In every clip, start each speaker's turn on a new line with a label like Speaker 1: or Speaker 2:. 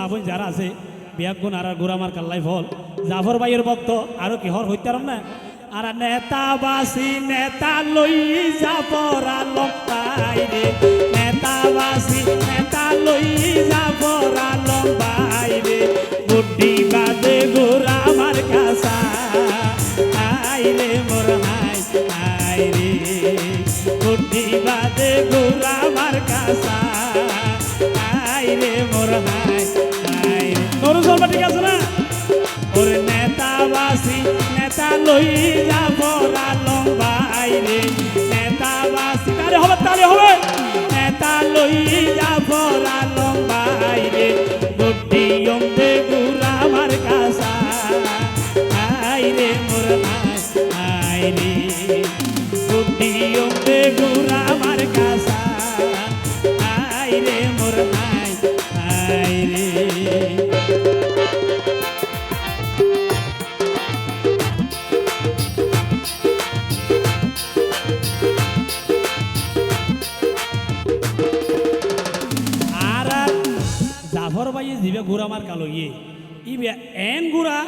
Speaker 1: মা বোন যারা আছে, বিয়াক গুণ আর গুড়ামার কাল্লাই ফল জাফর ভাইয়ের ভক্ত, আরও কি হর হইতারম না? আর নেতাবাসী নেতা লই জাফর আলম বাইরে নেতাবাসী নেতা লই বুদ্ধি বাদে গুড়ামার কাসা আইরে মোর হাই আইরে বুদ্ধি বাদে গুড়ামার কাসা আইরে মোর হাই। নেতা লই যাব রালম বাইরে নেতাবাসী তারে হবে তারে হবে নেতা লই যাব রালম বাইরে গুড্ডি অন্দে গুড়া আমার কাসা আইরে মোর আইরে গুড্ডি জিবে গুড়া মার কালো ইয়ে। ইবে এন গুড়া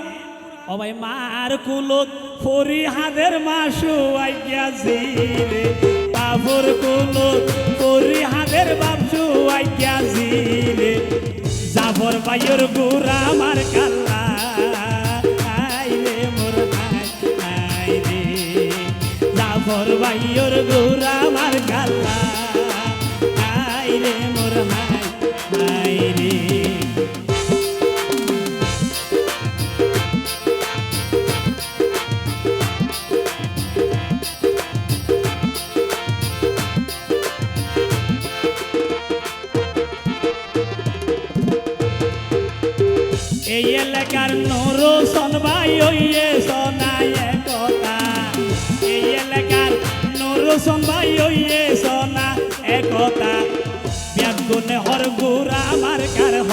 Speaker 1: ভাই মার কুলত, ফরি হাদের মাসু আইয়া জিরে বাবুর কুলত, ফরি হাদের বাপসু আইয়া জিরে জাফর ভাইয়ের গুড়া মার কালা আইরে মোর ভাই আইরে জাফর ভাইয়ের গুড়া এই এলাকার নরসন ভাই ওইয়ে সোনায় এই এলাকার নরসন ভাই ওইয়ে সোনা একতা ব্যাগুনে হর গুড়া আমার কার হ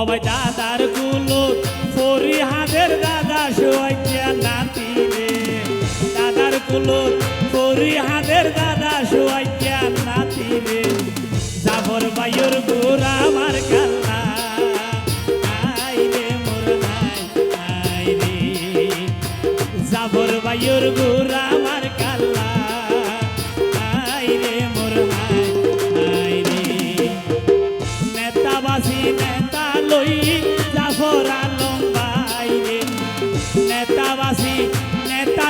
Speaker 1: অবাই দাদার কুলো ফরি হাতের দাদা সোয়াইয়া নাতি রে। দাদার কুলো ফরি হাতের দাদা সোয়াইয়া নাতি রে। জাবর বায়ুর গোরা আমার কাল্লা আইরে মোর হাই আইরে। জাবর বায়ুর গোরা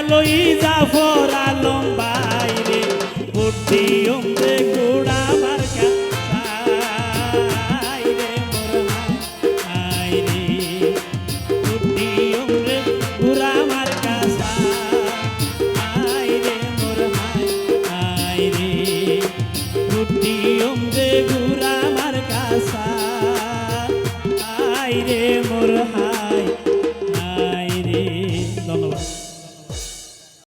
Speaker 1: লই